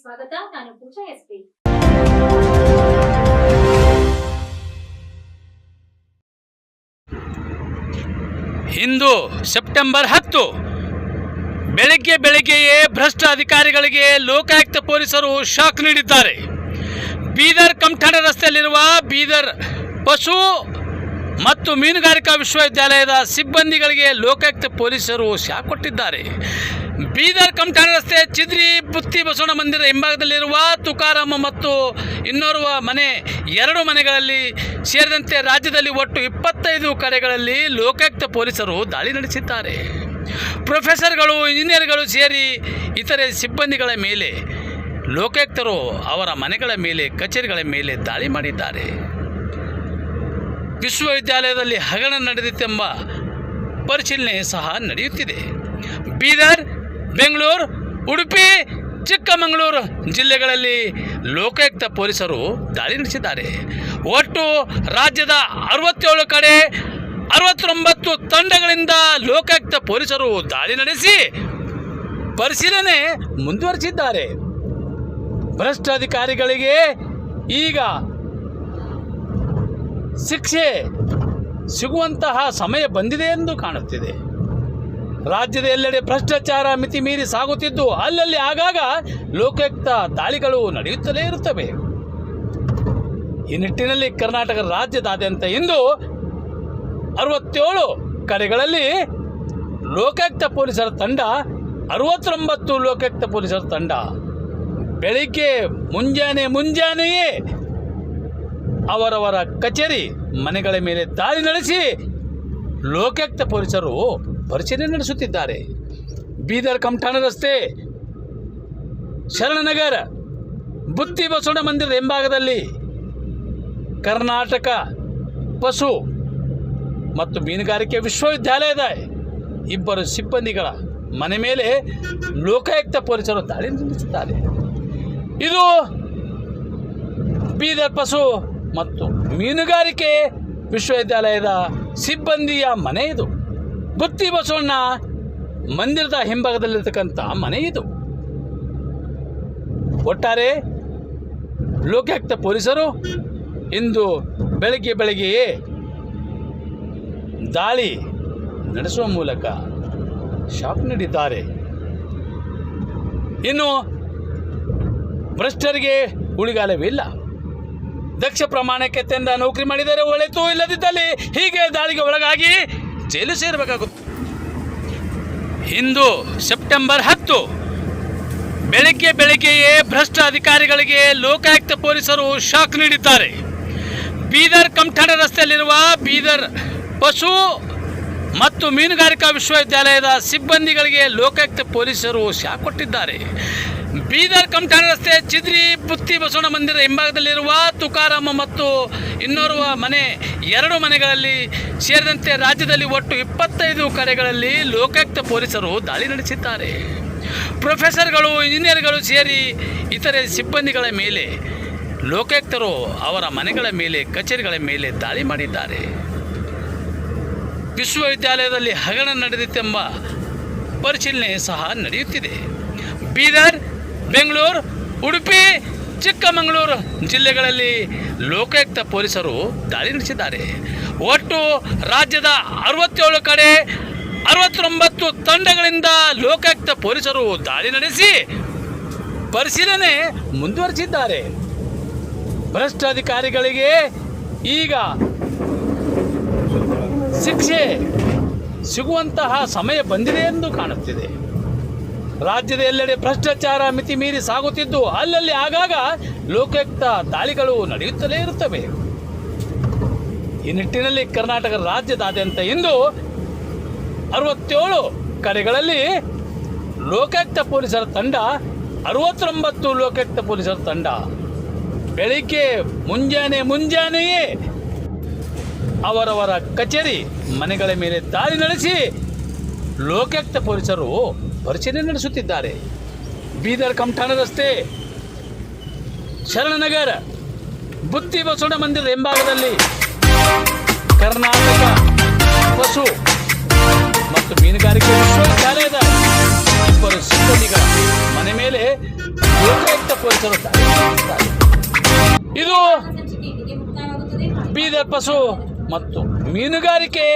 ಸ್ವಾಗತ. ನಾನು ಪೂಜಾ ಎಸ್ಪಿ ಇಂದು ಸೆಪ್ಟೆಂಬರ್ ಹತ್ತು. ಬೆಳಗ್ಗೆ ಬೆಳಗ್ಗೆಯೇ ಭ್ರಷ್ಟ ಅಧಿಕಾರಿಗಳಿಗೆ ಲೋಕಾಯುಕ್ತ ಪೊಲೀಸರು ಶಾಕ್ ನೀಡಿದ್ದಾರೆ. ಬೀದರ್ ಕಂಠಾಣ ರಸ್ತೆಯಲ್ಲಿರುವ ಬೀದರ್ ಪಶು ಮತ್ತು ಮೀನುಗಾರಿಕಾ ವಿಶ್ವವಿದ್ಯಾಲಯದ ಸಿಬ್ಬಂದಿಗಳಿಗೆ ಲೋಕಾಯುಕ್ತ ಪೊಲೀಸರು ಶಾಕ್ ಕೊಟ್ಟಿದ್ದಾರೆ. ಬೀದರ್ ಕಮಠಾಣ ರಸ್ತೆ ಚಿದ್ರಿ ಬುತ್ತಿ ಬಸವಣ್ಣ ಮಂದಿರ ಹಿಂಭಾಗದಲ್ಲಿರುವ ತುಕಾರಾಮ ಮತ್ತು ಇನ್ನೋರ್ವ ಮನೆ ಎರಡು ಮನೆಗಳಲ್ಲಿ ಸೇರಿದಂತೆ ರಾಜ್ಯದಲ್ಲಿ ಒಟ್ಟು ಇಪ್ಪತ್ತೈದು ಕಡೆಗಳಲ್ಲಿ ಲೋಕಾಯುಕ್ತ ಪೊಲೀಸರು ದಾಳಿ ನಡೆಸಿದ್ದಾರೆ. ಪ್ರೊಫೆಸರ್ಗಳು, ಇಂಜಿನಿಯರ್ಗಳು ಸೇರಿ ಇತರೆ ಸಿಬ್ಬಂದಿಗಳ ಮೇಲೆ ಲೋಕಾಯುಕ್ತರು ಅವರ ಮನೆಗಳ ಮೇಲೆ, ಕಚೇರಿಗಳ ಮೇಲೆ ದಾಳಿ ಮಾಡಿದ್ದಾರೆ. ವಿಶ್ವವಿದ್ಯಾಲಯದಲ್ಲಿ ಹಗರಣ ನಡೆದಿತ್ತೆಂಬ ಪರಿಶೀಲನೆ ಸಹ ನಡೆಯುತ್ತಿದೆ. ಬೀದರ್, ಬೆಂಗಳೂರು, ಉಡುಪಿ, ಚಿಕ್ಕಮಗಳೂರು ಜಿಲ್ಲೆಗಳಲ್ಲಿ ಲೋಕಾಯುಕ್ತ ಪೊಲೀಸರು ದಾಳಿ ನಡೆಸಿದ್ದಾರೆ. ಒಟ್ಟು ರಾಜ್ಯದ ಅರವತ್ತೇಳು ಕಡೆ ಅರವತ್ತೊಂಬತ್ತು ತಂಡಗಳಿಂದ ಲೋಕಾಯುಕ್ತ ಪೊಲೀಸರು ದಾಳಿ ನಡೆಸಿ ಪರಿಶೀಲನೆ ಮುಂದುವರಿಸಿದ್ದಾರೆ. ಭ್ರಷ್ಟ ಅಧಿಕಾರಿಗಳಿಗೆ ಈಗ ಶಿಕ್ಷೆ ಸಿಗುವಂತಹ ಸಮಯ ಬಂದಿದೆ ಎಂದು ಕಾಣುತ್ತಿದೆ. ರಾಜ್ಯದ ಎಲ್ಲೆಡೆ ಭ್ರಷ್ಟಾಚಾರ ಮಿತಿ ಮೀರಿ ಸಾಗುತ್ತಿದ್ದು, ಅಲ್ಲಲ್ಲಿ ಆಗಾಗ ಲೋಕಯುಕ್ತ ದಾಳಿಗಳು ನಡೆಯುತ್ತಲೇ ಇರುತ್ತವೆ. ಈ ನಿಟ್ಟಿನಲ್ಲಿ ಕರ್ನಾಟಕ ರಾಜ್ಯದಾದ್ಯಂತ ಇಂದು ಅರವತ್ತೇಳು ಕಡೆಗಳಲ್ಲಿ ಲೋಕಾಯುಕ್ತ ಪೊಲೀಸರ ತಂಡ, ಅರವತ್ತೊಂಬತ್ತು ಲೋಕಾಯುಕ್ತ ಪೊಲೀಸರ ತಂಡ. ಬೆಳಿಗ್ಗೆ ಮುಂಜಾನೆ ಮುಂಜಾನೆಯೇ ಅವರವರ ಕಚೇರಿ ಮನೆಗಳ ಮೇಲೆ ದಾಳಿ ನಡೆಸಿ ಲೋಕಾಯುಕ್ತ ಪೊಲೀಸರು ಪರಿಶೀಲನೆ ನಡೆಸುತ್ತಿದ್ದಾರೆ. ಬೀದರ್ ಕಮಠಾಣ ರಸ್ತೆ, ಶರಣನಗರ, ಬುತ್ತಿ ಬಸವಣ್ಣ ಮಂದಿರದ ಹಿಂಭಾಗದಲ್ಲಿ ಕರ್ನಾಟಕ ಪಶು ಮತ್ತು ಮೀನುಗಾರಿಕೆ ವಿಶ್ವವಿದ್ಯಾಲಯದ ಇಬ್ಬರು ಸಿಬ್ಬಂದಿಗಳ ಮನೆ ಮೇಲೆ ಲೋಕಾಯುಕ್ತ ಪೊಲೀಸರು ದಾಳಿ ನಡೆಸಿದ್ದಾರೆ. ಇದು ಬೀದರ್ ಪಶು ಮತ್ತು ಮೀನುಗಾರಿಕೆ ವಿಶ್ವವಿದ್ಯಾಲಯದ ಸಿಬ್ಬಂದಿಯ ಮನೆ ಇದು. ಬುತ್ತಿ ಬಸವಣ್ಣ ಮಂದಿರದ ಹಿಂಭಾಗದಲ್ಲಿರ್ತಕ್ಕಂಥ ಮನೆ ಇದು. ಒಟ್ಟಾರೆ ಲೋಕಾಯುಕ್ತ ಪೊಲೀಸರು ಇಂದು ಬೆಳಗ್ಗೆ ಬೆಳಗ್ಗೆಯೇ ದಾಳಿ ನಡೆಸುವ ಮೂಲಕ ಶಾಪ್ ನೀಡಿದ್ದಾರೆ. ಇನ್ನು ಭ್ರಷ್ಟರಿಗೆ ಉಳಿಗಾಲವಿಲ್ಲ ದಕ್ಷ ಪ್ರಾಮಾಣಿಕತೆಯಿಂದ ನೌಕರಿ ಮಾಡಿದರೆ ಒಳಿತು ಇಲ್ಲದಿದ್ದಲ್ಲಿ ಹೀಗೆ ದಾಳಿಗೆ ಒಳಗಾಗಿ ಜೈಲು ಸೇರಬೇಕಾಗುತ್ತೆ ಇಂದು ಸೆಪ್ಟೆಂಬರ್ ಹತ್ತು, ಬೆಳಗ್ಗೆ ಬೆಳಗ್ಗೆಯೇ ಭ್ರಷ್ಟ ಅಧಿಕಾರಿಗಳಿಗೆ ಲೋಕಾಯುಕ್ತ ಪೊಲೀಸರು ಶಾಕ್ ನೀಡಿದ್ದಾರೆ. ಬೀದರ್ ಕಮಠಾಣ ರಸ್ತೆಯಲ್ಲಿರುವ ಬೀದರ್ ಪಶು ಮತ್ತು ಮೀನುಗಾರಿಕಾ ವಿಶ್ವವಿದ್ಯಾಲಯದ ಸಿಬ್ಬಂದಿಗಳಿಗೆ ಲೋಕಾಯುಕ್ತ ಪೊಲೀಸರು ಶಾಕ್ ಕೊಟ್ಟಿದ್ದಾರೆ. ಬೀದರ್ ಕಮಠಾಣ ರಸ್ತೆ ಚಿದ್ರಿ ಪುತ್ತಿ ಬಸವಣ್ಣ ಮಂದಿರ ಹಿಂಭಾಗದಲ್ಲಿರುವ ತುಕಾರಾಮ ಮತ್ತು ಇನ್ನೋರ್ವ ಮನೆ ಎರಡು ಮನೆಗಳಲ್ಲಿ ಸೇರಿದಂತೆ ರಾಜ್ಯದಲ್ಲಿ ಒಟ್ಟು ಇಪ್ಪತ್ತೈದು ಕಡೆಗಳಲ್ಲಿ ಲೋಕಾಯುಕ್ತ ಪೊಲೀಸರು ದಾಳಿ ನಡೆಸಿದ್ದಾರೆ. ಪ್ರೊಫೆಸರ್ಗಳು, ಇಂಜಿನಿಯರ್ಗಳು ಸೇರಿ ಇತರೆ ಸಿಬ್ಬಂದಿಗಳ ಮೇಲೆ ಲೋಕಾಯುಕ್ತರು ಅವರ ಮನೆಗಳ ಮೇಲೆ, ಕಚೇರಿಗಳ ಮೇಲೆ ದಾಳಿ ಮಾಡಿದ್ದಾರೆ. ವಿಶ್ವವಿದ್ಯಾಲಯದಲ್ಲಿ ಹಗರಣ ನಡೆದಿತ್ತೆಂಬ ಪರಿಶೀಲನೆ ಸಹ ನಡೆಯುತ್ತಿದೆ. ಬೀದರ್ ಬೆಂಗಳೂರು, ಉಡುಪಿ, ಚಿಕ್ಕಮಗಳೂರು ಜಿಲ್ಲೆಗಳಲ್ಲಿ ಲೋಕಾಯುಕ್ತ ಪೊಲೀಸರು ದಾಳಿ ನಡೆಸಿದ್ದಾರೆ. ಒಟ್ಟು ರಾಜ್ಯದ ಅರವತ್ತೇಳು ಕಡೆ ಅರವತ್ತೊಂಬತ್ತು ತಂಡಗಳಿಂದ ಲೋಕಾಯುಕ್ತ ಪೊಲೀಸರು ದಾಳಿ ನಡೆಸಿ ಪರಿಶೀಲನೆ ಮುಂದುವರಿಸಿದ್ದಾರೆ. ಭ್ರಷ್ಟ ಅಧಿಕಾರಿಗಳಿಗೆ ಈಗ ಶಿಕ್ಷೆ ಸಿಗುವಂತಹ ಸಮಯ ಬಂದಿದೆ ಎಂದು ಕಾಣುತ್ತಿದೆ. ರಾಜ್ಯದ ಎಲ್ಲೆಡೆ ಭ್ರಷ್ಟಾಚಾರ ಮಿತಿ ಮೀರಿ ಸಾಗುತ್ತಿದ್ದು, ಅಲ್ಲಲ್ಲಿ ಆಗಾಗ ಲೋಕಯುಕ್ತ ದಾಳಿಗಳು ನಡೆಯುತ್ತಲೇ ಇರುತ್ತವೆ. ಈ ನಿಟ್ಟಿನಲ್ಲಿ ಕರ್ನಾಟಕ ರಾಜ್ಯದಾದ್ಯಂತ ಇಂದು ಅರವತ್ತೇಳು ಕಡೆಗಳಲ್ಲಿ ಲೋಕಾಯುಕ್ತ ಪೊಲೀಸರ ತಂಡ, ಅರವತ್ತೊಂಬತ್ತು ಲೋಕಾಯುಕ್ತ ಪೊಲೀಸರ ತಂಡ. ಬೆಳಿಗ್ಗೆ ಮುಂಜಾನೆ ಮುಂಜಾನೆಯೇ ಅವರವರ ಕಚೇರಿ ಮನೆಗಳ ಮೇಲೆ ದಾಳಿ ನಡೆಸಿ ಲೋಕಾಯುಕ್ತ ಪೊಲೀಸರು ಪರಿಶೀಲನೆ ನಡೆಸುತ್ತಿದ್ದಾರೆ. ಬೀದರ್ ಕಮಠಾಣ ರಸ್ತೆ ಶರಣನಗರ, ಬುತ್ತಿ ಬಸವಣ್ಣ ಮಂದಿರ ಹಿಂಭಾಗದಲ್ಲಿ ಕರ್ನಾಟಕ ಪಶು ಮತ್ತು ಮೀನುಗಾರಿಕೆ ವಿಶ್ವವಿದ್ಯಾಲಯದ ಇಬ್ಬರು ಸಿಬ್ಬಂದಿಗಳ ಮನೆ ಮೇಲೆ ಪೊಲೀಸರು ಇದು ಬೀದರ್ ಪಶು ಮತ್ತು ಮೀನುಗಾರಿಕೆ